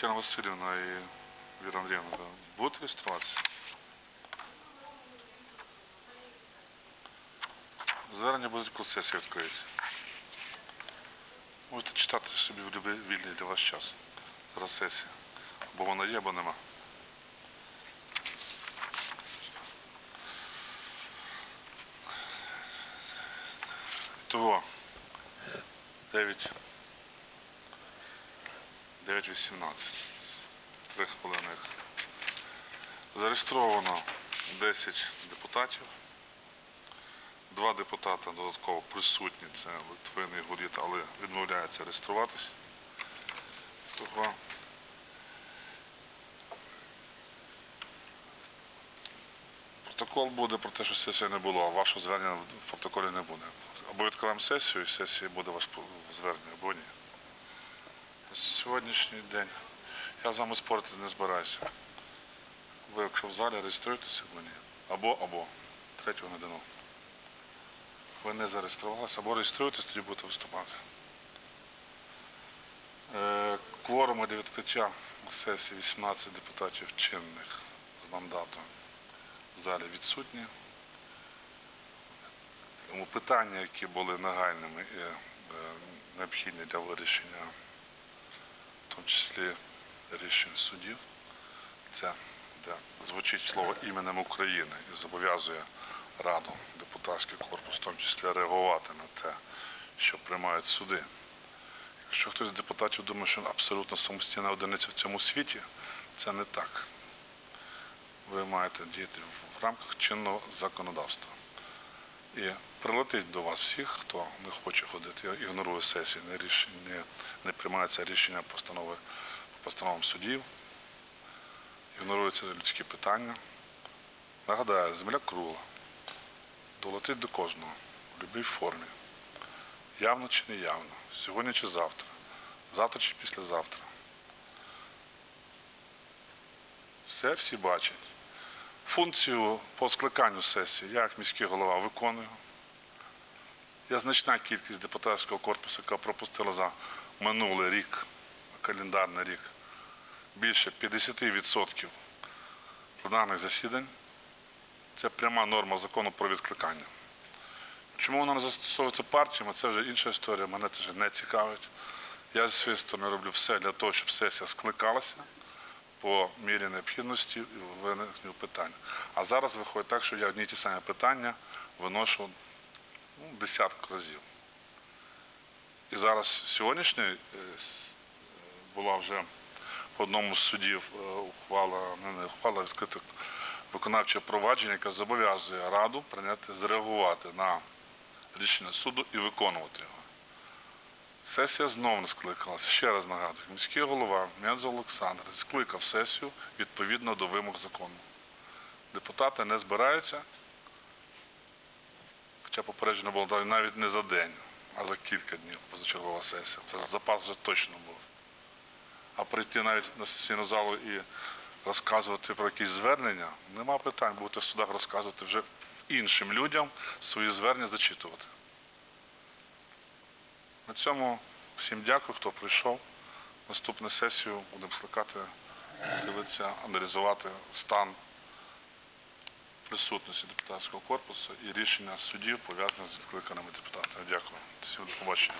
Тетяна Васильівна і Віра Андріївна, да. реєструватися? Звернення буде коли сесія відкриється. Можете читати собі в будь-який вільний для вас час. Зараз сесія. Або вона є, або нема. Того 9 9.18. Три хвилини. Зареєстровано 10 депутатів. Два депутата додатково присутні, це Литвин і Гудіт, але відмовляються реєструватись. Того Протокол буде про те, що сесії не було, а вашого звернення в протоколі не буде. Або відкриваємо сесію, і сесії буде ваше звернення, або ні. Сьогоднішній день. Я з вами спорити не збираюся. Ви, якщо в залі, реєструєтеся або ні. Або, або. Третього не дано. Ви не зареєструвалися, або реєструєтесь, тоді будете виступати. Е, кворуми для відкриття сесії 18 депутатів чинних з мандатом в залі відсутні. Тому питання, які були нагальними і е, необхідні для вирішення, в тому числі рішень судів, це де звучить слово іменем України і зобов'язує Раду, депутатський корпус, в тому числі реагувати на те, що приймають суди. Якщо хтось з депутатів думає, що він абсолютно самостійна одиниця в цьому світі, це не так. Ви маєте діяти в рамках чинного законодавства. І прилетить до вас всіх, хто не хоче ходити, ігнорує сесії, не, ріш... не, не приймається рішення постанови постановам судів, ігноруються людські питання. Нагадаю, земля кругла, долетить до кожного в будь-якій формі. Явно чи не явно, сьогодні чи завтра, завтра чи післязавтра. Все всі бачать. Функцію по скликанню сесії я як міський голова виконую. Є значна кількість депутатського корпусу, яка пропустила за минулий рік, календарний рік, більше 50% пленарних засідань. Це пряма норма закону про відкликання. Чому вона не застосовується партіями, це вже інша історія, мене це вже не цікавить. Я зі своєї сторони роблю все для того, щоб сесія скликалася по мірі необхідності і виникнення питань. А зараз виходить так, що я одні ті самі питання виношу ну, десятку разів. І зараз сьогоднішній е, була вже в одному з судів е, ухвала, не, не ухвала, відкрите виконавче провадження, яке зобов'язує Раду прийняти, зреагувати на рішення суду і виконувати його. Сесія знову не скликалася. Ще раз нагадую, міський голова М'янзо Олександр скликав сесію відповідно до вимог закону. Депутати не збираються, хоча попереджено було навіть не за день, а за кілька днів позачергова сесія. Це запас вже точно був. А прийти навіть на сесійну залу і розказувати про якісь звернення, нема питань, будете в судах розказувати вже іншим людям свої звернення зачитувати. На цьому всім дякую, хто прийшов. Наступну сесію будемо скликати, дивитися, аналізувати стан присутності депутатського корпусу і рішення судів пов'язаних з відкликаними депутатами. Дякую. Всім до побачення.